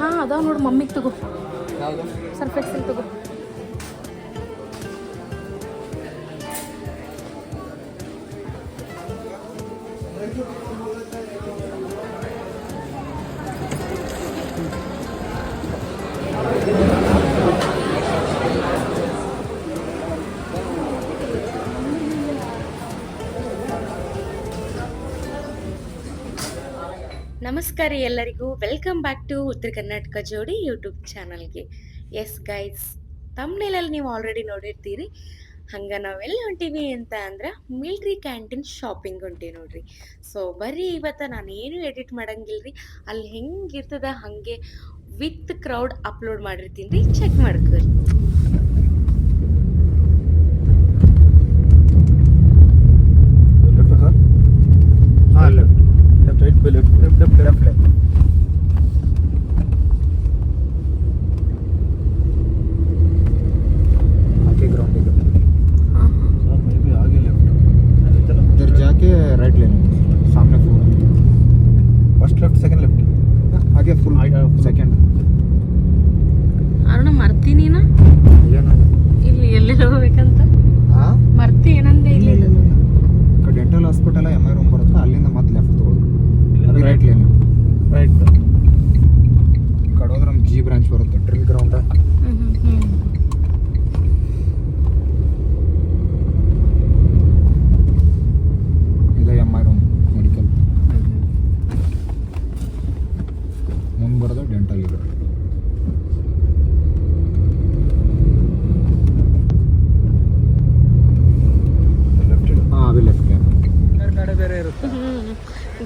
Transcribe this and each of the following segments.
ಹಾಂ ಅದಾವ ನೋಡಿ ಮಮ್ಮಿಗೆ ತಗೋ. ಸರ್ಫ್ ಎಕ್ಸೆಲ್ ತಗೋ. ನಮಸ್ಕಾರ ರೀ ಎಲ್ಲರಿಗೂ. ವೆಲ್ಕಮ್ ಬ್ಯಾಕ್ ಟು ಉತ್ತರ ಕರ್ನಾಟಕ ಜೋಡಿ ಯೂಟ್ಯೂಬ್ ಚಾನಲ್ಗೆ ಎಸ್ ಗೈಡ್ಸ್ ತಮ್ಮನೇಲಲ್ಲಿ ನೀವು ಆಲ್ರೆಡಿ ನೋಡಿರ್ತೀರಿ. ಹಂಗೆ ನಾವೆಲ್ಲಿ ಹೊಂಟೀವಿ ಅಂತ ಅಂದ್ರೆ ಮಿಲ್ಟ್ರಿ ಕ್ಯಾಂಟೀನ್ ಶಾಪಿಂಗ್ ಹೊಂಟೀವಿ ನೋಡ್ರಿ. ಸೊ ಬರ್ರಿ ಇವತ್ತು ನಾನು ಏನು ಎಡಿಟ್ ಮಾಡಂಗಿಲ್ರಿ. ಅಲ್ಲಿ ಹೆಂಗಿರ್ತದ ಹಾಗೆ ವಿತ್ ಕ್ರೌಡ್ ಅಪ್ಲೋಡ್ ಮಾಡಿರ್ತೀನಿ. ರೀ ಚೆಕ್ ಮಾಡ್ಕೊರಿ. de plein fait.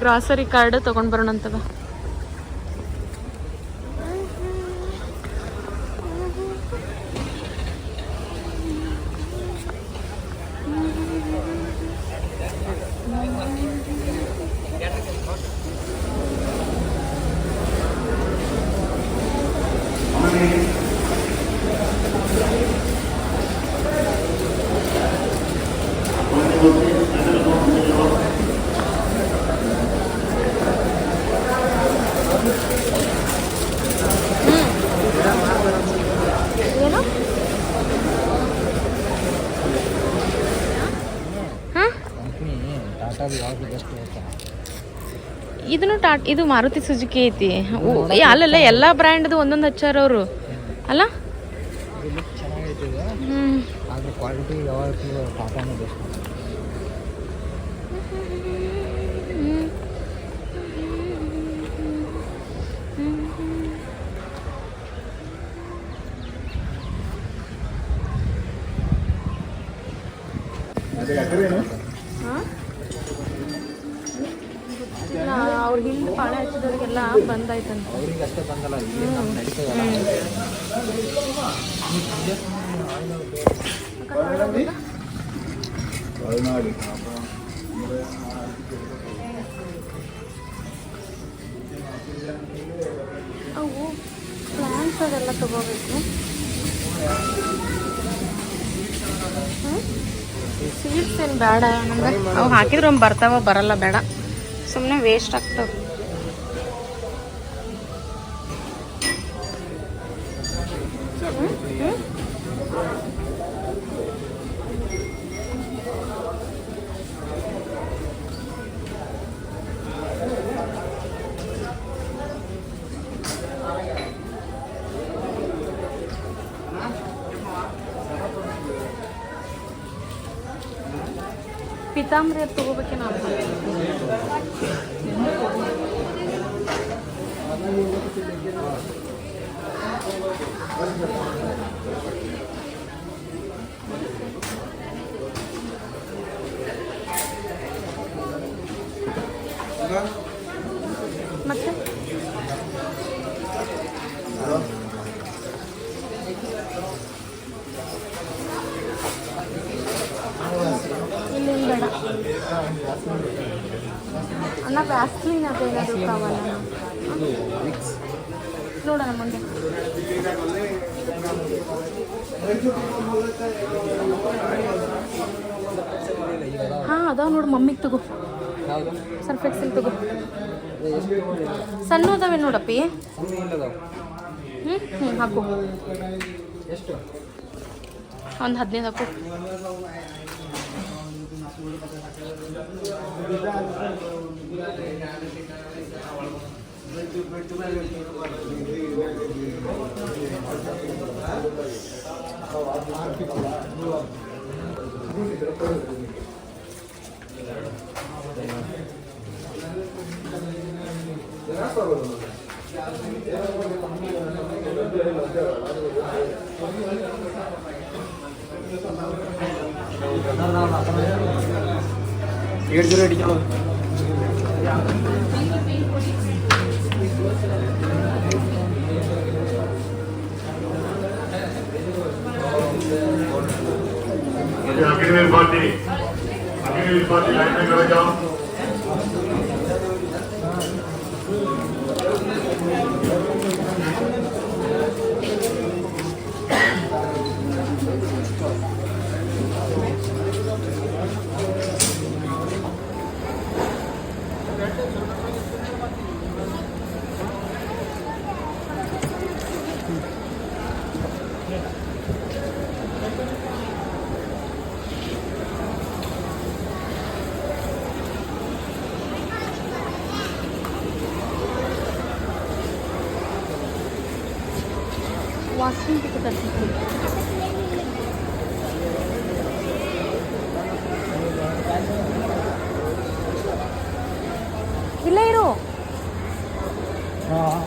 Grocery card ತಗೊಂಡ್ ಬರೋಣ ಅಂತದ ಏನು ಹಾಂ ಕಂಪ್ನಿ ಟಾಟಾ ಯಾವುದು ಬೆಸ್ಟ್ ಇದನ್ನು ಟಾಟ್ ಇದು ಮಾರುತಿ ಸುಜುಕಿ ಐತಿ. ಅಲ್ಲಲ್ಲ ಎಲ್ಲ ಬ್ರ್ಯಾಂಡ್ದು ಒಂದೊಂದು ಹಚ್ಚಾರ ಅವರು ಅಲ್ಲ ಚೆನ್ನಾಗೈತೆ ಹಚ್ಚಿದವ್ರಿಗೆಲ್ಲ ಬಂದಾಯ್ತಂತ. ಬಂದಲ್ಲ ಇಲ್ಲಿ ನಮ್ಮ ನಡೀತದಲ್ಲ. ಅವು ಪ್ಲಾಂಟ್ಸ್ ಅದೆಲ್ಲ ತಗೋಬೇಕು. ಸೀಡ್ಸ್ ಏನು ಬೇಡ ನಮ್ಗೆ ಅವು ಹಾಕಿದ್ರೆ ಒಂದು ಬರ್ತಾವ ಬರಲ್ಲ ಬೇಡ. ಸುಮ್ಮನೆ ವೇಸ್ಟ್ ಆಗ್ತಾವ. ಪಿತಾಂಬರಿ ಅದು ತಗೋಬೇಕೇನೋ ಮತ್ತೆ ಇಲ್ಲೇನು ಬೇಡ ಅಣ್ಣ ವ್ಯಾಸ್ಲಿನ್ ಅದೇನಾದ್ರು ಕಾವಲ್ಲ ನೋಡೋಣ ಮುಂದೆ ಹಾಂ ಅದಾವ ನೋಡು ಮಮ್ಮಿಗೆ ತಗೋ. ಸರ್ಫೆಕ್ಸ್ ಸರ್ಫ್ ಎಕ್ಸೆಲ್ ತಗೋ ಸಣ್ಣ ಅದಾವೆ ನೋಡಪ್ಪಿ? ಹ್ಞೂ ಹ್ಞೂ ಹಾಕು. ಒಂದು ಹದಿನೈದು ಹಾಕು. ഏഴ് രൂപ അടിക്കണോ Agniveer party Agniveer party line में खड़े जाओ 와 신기하다 진짜 딜레이로 아.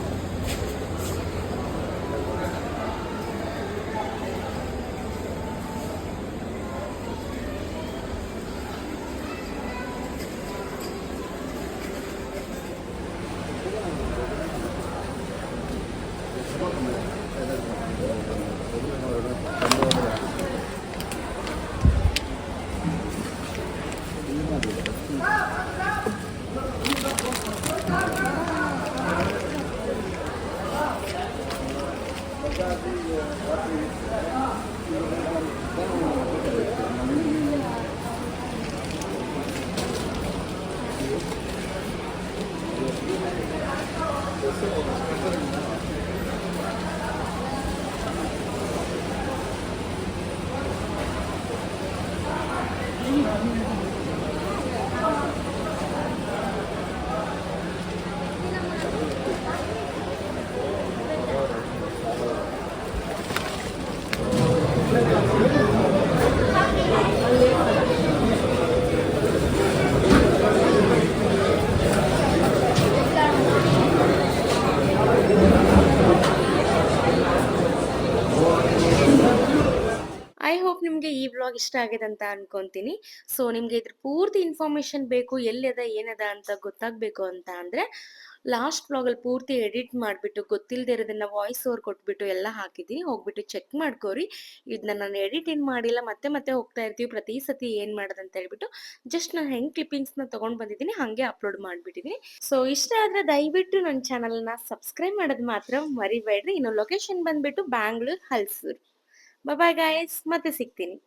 Thank you. そうですね。Yeah. I hope ನಿಮಗೆ ಈ ವ್ಲಾಗ್ ಇಷ್ಟ ಆಗಿದೆ ಅಂತ ಅನ್ಕೊಂತೀನಿ. ಸೊ ನಿಮಗೆ ಇದ್ರ ಪೂರ್ತಿ ಇನ್ಫಾರ್ಮೇಶನ್ ಬೇಕು ಎಲ್ಲಿದೆ ಏನದ ಅಂತ ಗೊತ್ತಾಗಬೇಕು ಅಂತ ಅಂದರೆ ಲಾಸ್ಟ್ ವ್ಲಾಗಲ್ಲಿ ಪೂರ್ತಿ ಎಡಿಟ್ ಮಾಡಿಬಿಟ್ಟು ಗೊತ್ತಿಲ್ಲದೆ ಇರೋದನ್ನ ವಾಯ್ಸ್ ಓವರ್ ಕೊಟ್ಬಿಟ್ಟು ಎಲ್ಲ ಹಾಕಿದ್ದೀನಿ ಹೋಗ್ಬಿಟ್ಟು ಚೆಕ್ ಮಾಡ್ಕೋರಿ. ಇದನ್ನ ನಾನು ಎಡಿಟ್ ಏನು ಮಾಡಿಲ್ಲ, ಮತ್ತೆ ಮತ್ತೆ ಹೋಗ್ತಾ ಇರ್ತೀವಿ. ಪ್ರತಿ ಸತಿ ಏನು ಮಾಡೋದಂತ ಹೇಳ್ಬಿಟ್ಟು ಜಸ್ಟ್ ನಾನು ಹೆಂಗೆ ಕ್ಲಿಪ್ಪಿಂಗ್ಸ್ನ ತೊಗೊಂಡು ಬಂದಿದ್ದೀನಿ, ಹಾಗೆ ಅಪ್ಲೋಡ್ ಮಾಡಿಬಿಟ್ಟಿದ್ದೀನಿ ಸೊ ಇಷ್ಟ ಆದರೆ ದಯವಿಟ್ಟು ನನ್ನ ಚಾನಲ್ನ ಸಬ್ಸ್ಕ್ರೈಬ್ ಮಾಡೋದು ಮಾತ್ರ ಮರಿಬೇಡ್ರಿ. ಇನ್ನು ಲೊಕೇಶನ್ ಬಂದ್ಬಿಟ್ಟು Bangalore Halasuru bye bye guys मत सिक्तिनी